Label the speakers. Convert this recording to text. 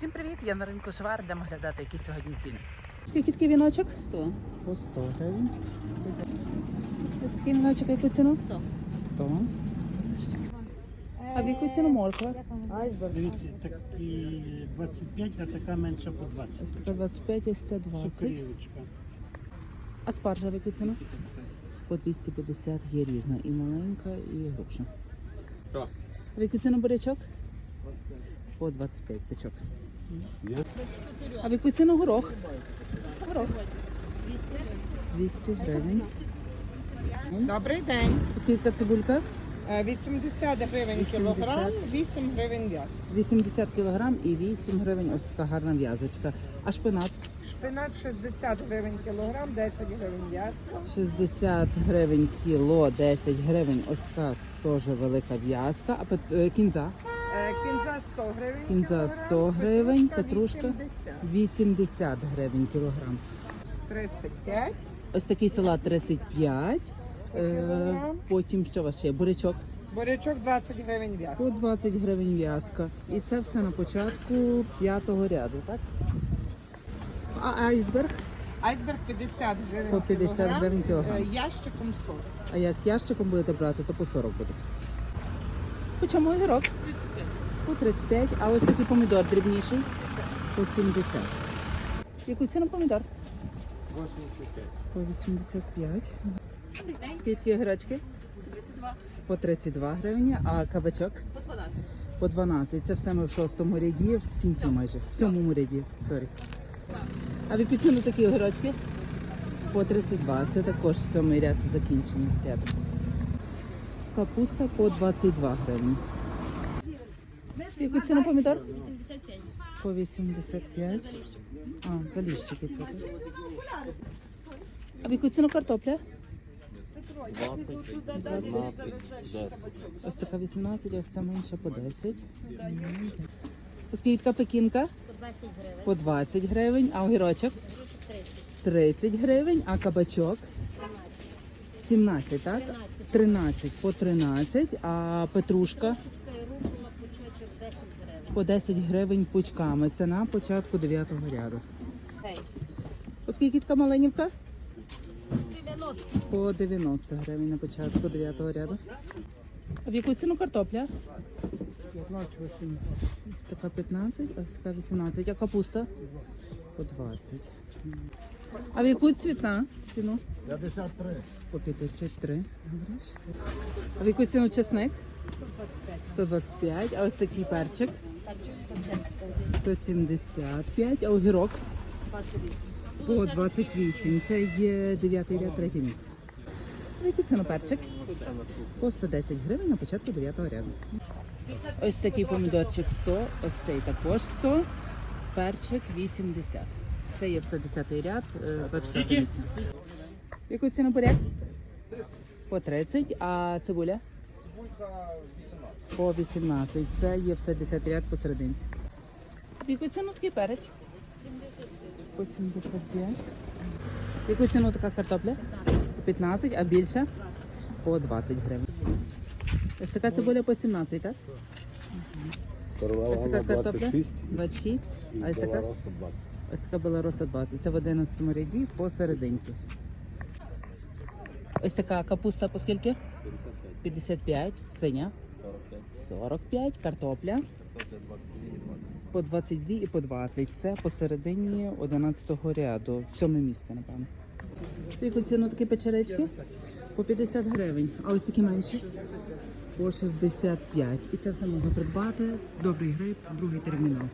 Speaker 1: Всім привіт! Я на ринку Швар, йдемо глядати, які сьогодні ціни.
Speaker 2: Скільки такий віночок?
Speaker 3: 100.
Speaker 2: По 100 гривень. Ось такий віночок, яку ціну?
Speaker 3: 100.
Speaker 2: 100. А в яку ціну морква?
Speaker 3: Айсберг.
Speaker 4: Дивіться, такі 25, а така менша по 20.
Speaker 2: Ось така 25, ось ця 20.
Speaker 4: Цукрівочка.
Speaker 2: А спаржа в яку ціну? По 250 є різна. І маленька, і груша. А в яку ціну бурячок? По 25 пучок. А в яку ціну горох? Горох. 200 гривень.
Speaker 5: Добрий день.
Speaker 2: Скільки цибулька?
Speaker 5: Е, 80 гривень кілограм, 8 гривень в'яз.
Speaker 2: 80 кг і 8 гривень. Ось така гарна в'язочка. А шпинат?
Speaker 5: Шпинат 60 гривень кілограм, 10 гривень в'язка.
Speaker 2: 60 гривень кіло, 10 гривень. Ось така теж велика в'язка. А е, кінза?
Speaker 5: Кінза 100 гривень
Speaker 2: Кінза 100 гривень,
Speaker 5: петрушка
Speaker 2: петрушка
Speaker 5: 80.
Speaker 2: 80 гривень кілограм.
Speaker 5: 35.
Speaker 2: Ось такий салат 35. Е, потім що у вас ще? є? Бурячок
Speaker 5: Бурячок 20 гривень в'яз.
Speaker 2: по 20 гривень в'язка. І це все на початку п'ятого ряду, так? А айсберг?
Speaker 5: Айсберг 50 гривень
Speaker 2: По 50
Speaker 5: кілограм,
Speaker 2: гривень кілограм.
Speaker 5: е, Ящиком 40.
Speaker 2: А як ящиком будете брати, то по 40 буде. По чому огірок? По 35. А ось такий помідор дрібніший? По 70. Яку ціну помідор? 85. По 85. Скільки огірочки? 32. По 32 гривні, а кабачок? По 12. По 12. Це все ми в шостому ряді, в кінці майже. В сьомому ряді, сорі. А в яку ціну такі огірочки? По 32. Це також сьомий ряд закінчення ряду. Капуста по 22 гривні. Яку ціну помідор? 85. По 85. А, заліщики це. А в яку ціну картопля? 20. Ось така 18, ось ця менша по 10. Скільки пекінка? По 20 гривень. А огірочок? 30 гривень, а кабачок? 17, так? 13 по 13, а петрушка? По 10 гривень пучками. Це на початку 9-го ряду. Оскільки така маленівка? 90. По 90 гривень на початку 9-го ряду. А в яку ціну картопля? 15, Ось така 15, ось така 18. А капуста? По 20. А в яку цвітна ціну?
Speaker 4: 53.
Speaker 2: По 53. Добре. А в яку ціну чесник? 125. А ось такий перчик? Перчик 175. А огірок? По 28. Це є 9 ряд, третє місце. А в яку ціну перчик? По 110 гривень на початку 9 ряду. Ось такий помідорчик 100, ось цей також 100, перчик 80. Це є все 10 ряд, е, місце. Яку ціну буряк? По 30, а цибуля? Цибулька 18. По 18. Це є все 10 ряд посерединці. Яку ціну такий перець? 70. По 75. Яку ціну така картопля? По 15, а більша? По 20 гривень. Ось така цибуля по 17, так? Ось така картопля 26, а ось така? Ось така білороса 20. Це в 11 ряді посерединці. Ось така капуста по скільки? 55. Синя? 45. Картопля? По 22 і по 20. Це посередині 11 ряду. Сьоме місце, напевно. Яку ціну такі печеречки? По 50 гривень. А ось такі менші? По 65. І це все можна придбати. Добрий гриб, другий термінал.